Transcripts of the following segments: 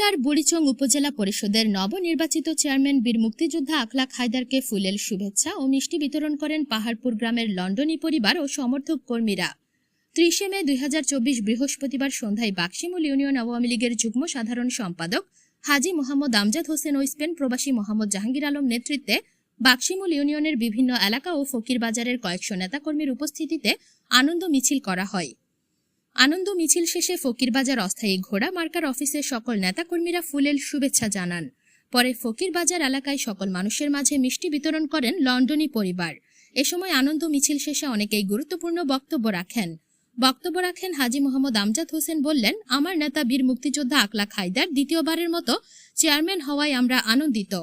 কুমিল্লার বুড়িচং উপজেলা পরিষদের নবনির্বাচিত চেয়ারম্যান বীর মুক্তিযোদ্ধা আখলাক হায়দারকে ফুলেল শুভেচ্ছা ও মিষ্টি বিতরণ করেন পাহাড়পুর গ্রামের লন্ডনী পরিবার ও সমর্থক কর্মীরা। ত্রিশে মে দুই হাজার চব্বিশ বৃহস্পতিবার সন্ধ্যায় বাক্সিমুল ইউনিয়ন আওয়ামী লীগের যুগ্ম সাধারণ সম্পাদক হাজি মোহাম্মদ আমজাদ হোসেন ও স্পেন প্রবাসী মোহাম্মদ জাহাঙ্গীর আলম নেতৃত্বে বাক্সিমুল ইউনিয়নের বিভিন্ন এলাকা ও ফকির বাজারের কয়েকশো নেতাকর্মীর উপস্থিতিতে আনন্দ মিছিল করা হয়। আনন্দ মিছিল শেষে ফকিরবাজার অস্থায়ী ঘোড়া মার্কার অফিসের সকল নেতাকর্মীরা ফুলেল শুভেচ্ছা জানান। পরে ফকিরবাজার এলাকায় সকল মানুষের মাঝে মিষ্টি বিতরণ করেন লন্ডনী পরিবার। এ সময় আনন্দ মিছিল শেষে অনেকেই গুরুত্বপূর্ণ বক্তব্য রাখেন। বক্তব্য রাখেন হাজি মোহাম্মদ আমজাদ হোসেন বললেন, আমার নেতা বীর মুক্তিযোদ্ধা আকলা হায়দার দ্বিতীয়বারের মতো চেয়ারম্যান হওয়ায় আমরা আনন্দিত।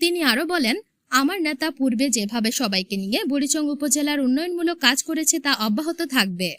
তিনি আরও বলেন, আমার নেতা পূর্বে যেভাবে সবাইকে নিয়ে বুড়িচং উপজেলার উন্নয়নমূলক কাজ করেছে তা অব্যাহত থাকবে।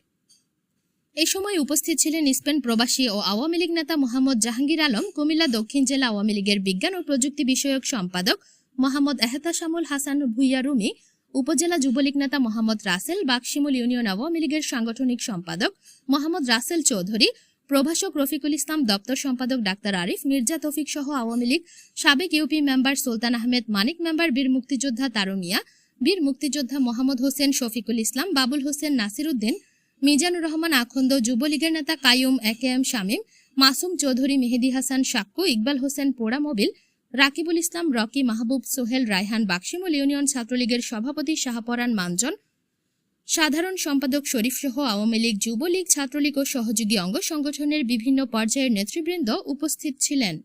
এ সময় উপস্থিত ছিলেন স্পেন প্রবাসী ও আওয়ামী লীগ নেতা মোহাম্মদ জাহাঙ্গীর আলম, কুমিল্লা দক্ষিণ জেলা আওয়ামী লীগের বিজ্ঞান ও প্রযুক্তি বিষয়ক সম্পাদক মোহাম্মদ এহতাশামুল হাসান ভুইয়া রুমি, উপজেলা যুবলীগ নেতা মোহাম্মদ রাসেল বাকশিমুল ইউনিয়ন আওয়ামী লীগের সাংগঠনিক সম্পাদক মোহাম্মদ রাসেল চৌধুরী, প্রভাষক রফিকুল ইসলাম দপ্তর সম্পাদক ডাক্তার আরিফ মির্জা তৌফিক সহ আওয়ামী লীগ সাবেক UP member Sultan Ahmed, Manik member বীর মুক্তিযোদ্ধা তারুমিয়া, বীর মুক্তিযোদ্ধা মোহাম্মদ হোসেন শফিকুল ইসলাম, বাবুল হোসেন নাসিরুদ্দিন মিজানুর রহমান আখন্দ, যুবলীগের নেতা Kayum A K M Shamim, Masum Chowdhury, Mehedi Hasan Sakku, Iqbal Hossain পোড়া মোবিল, রাকিবুল ইসলাম, রকি মাহবুব, সোহেল, রায়হান বাক্সিমুল ইউনিয়ন ছাত্রলীগের সভাপতি শাহপরান মানজন সাধারণ সম্পাদক শরীফ সহ আওয়ামী লীগ, যুবলীগ, ছাত্রলীগ ও সহযোগী অঙ্গ সংগঠনের বিভিন্ন পর্যায়ের নেতৃবৃন্দ উপস্থিত ছিলেন।